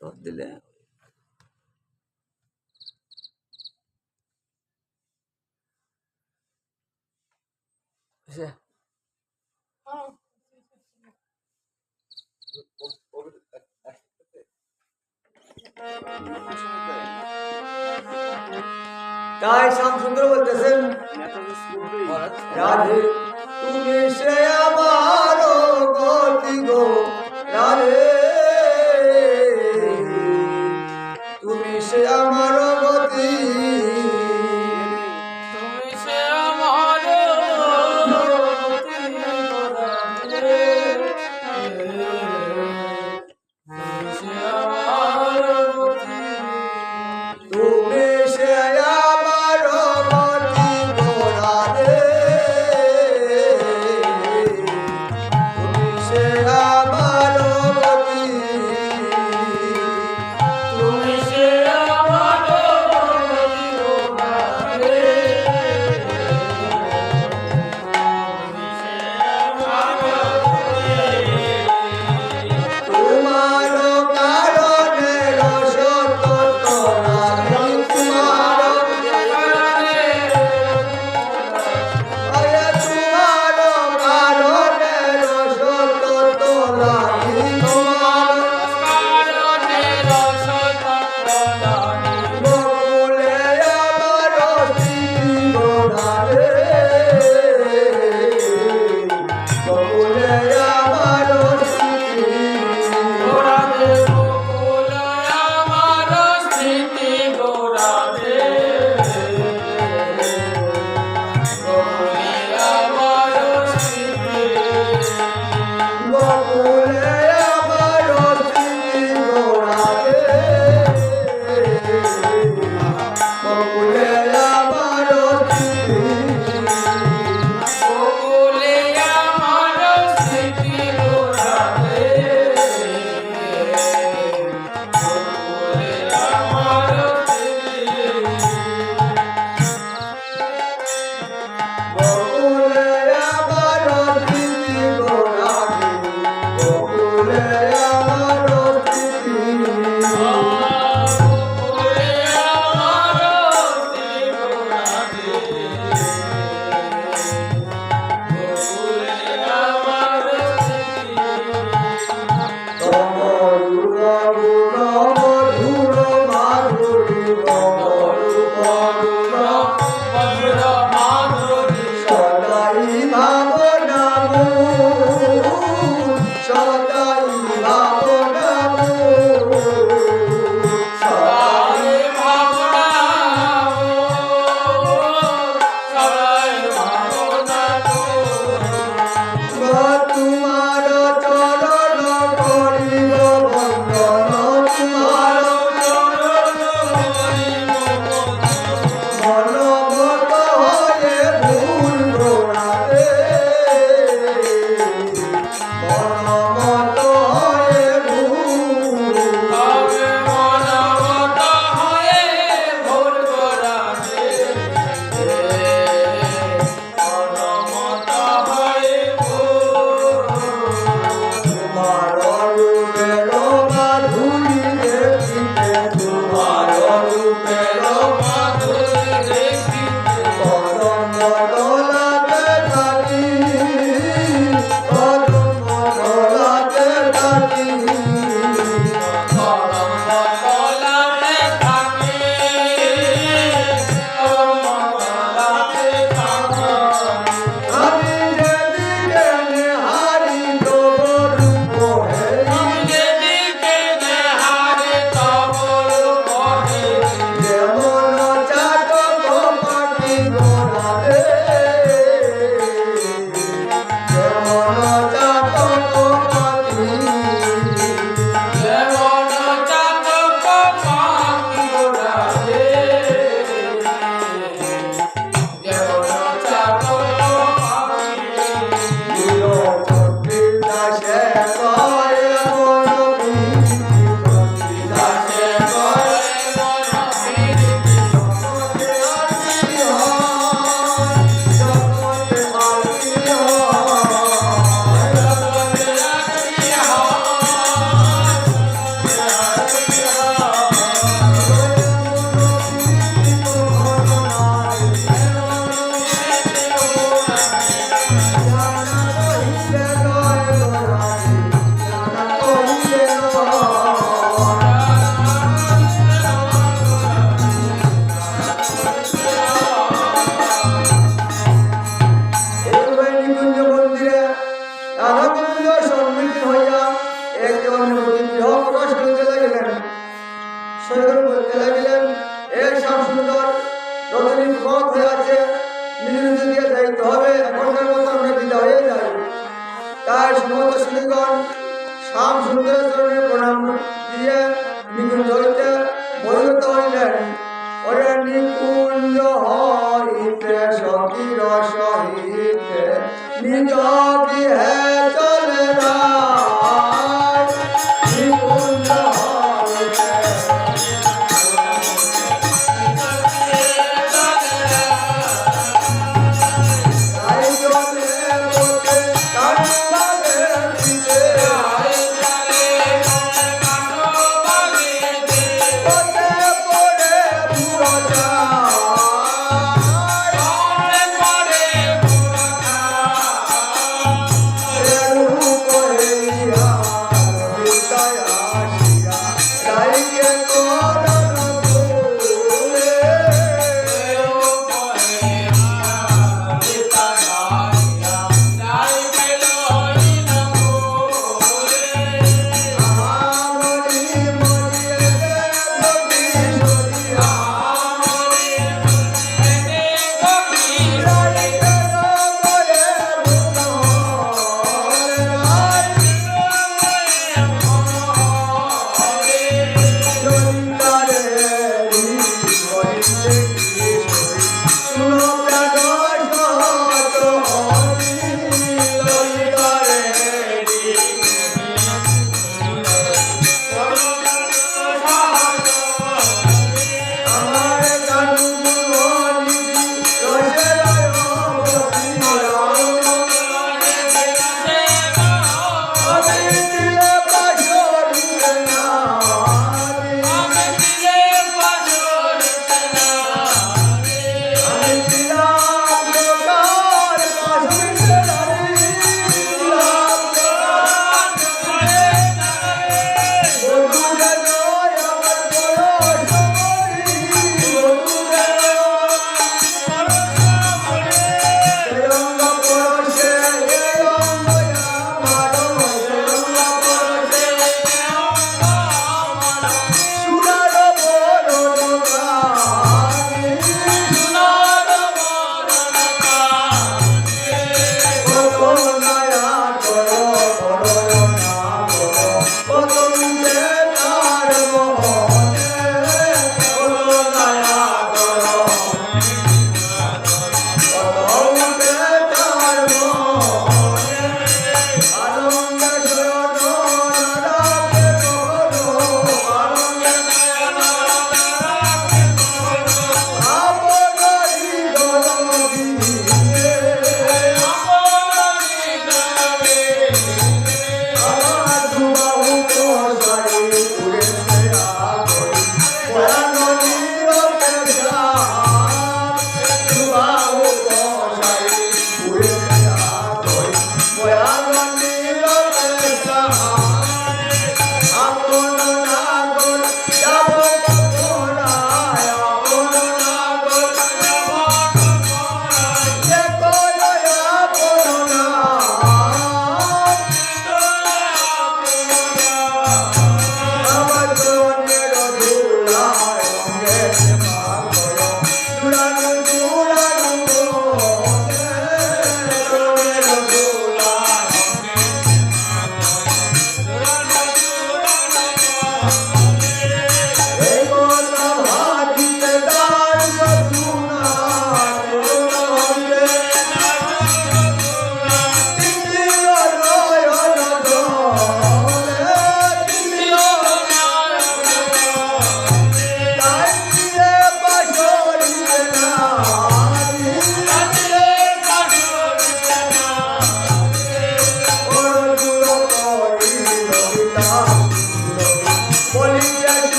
তোর দিলে সে তাই শ্যামসুন্দর বলতেছেন রাধে তুমি সে আমার গতি গো রাধে সহিতে নিজ গৃহে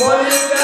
লবিতা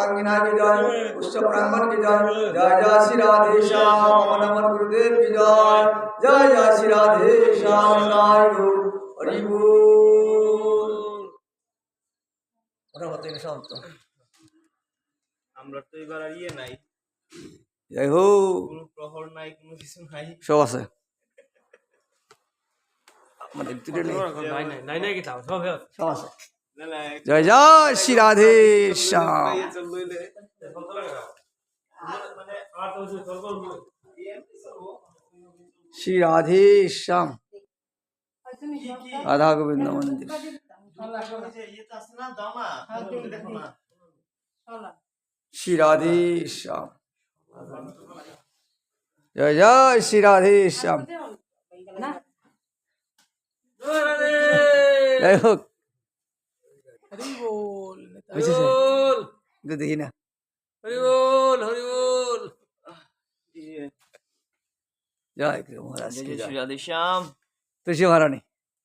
ভক্তাঙ্গিনা কি জয় প্রাঙ্গণ কি জয় জয় জয় শ্রী রাধে শ্যাম মন মন গুরুদেব কি জয় জয় জয় শ্রী রাধে শ্যাম গুরু আমরা তো এবার ইয়ে নাই জয় হো কোনো প্রহর নাই কোনো কিছু নাই সব আছে আমাদের নাই নাই নাই নাই কি সব সব আছে জয় জয় শ্রী রাধে শ্যাম শ্রী রাধে শ্যাম রাধা গোবিন্দ মন্দির। শ্রী রাধে শ্যাম জয় জয় শ্রী রাধে শ্যাম যাই হোক। जय महाराज श्री राधे श्याम। तुलसी महाराणी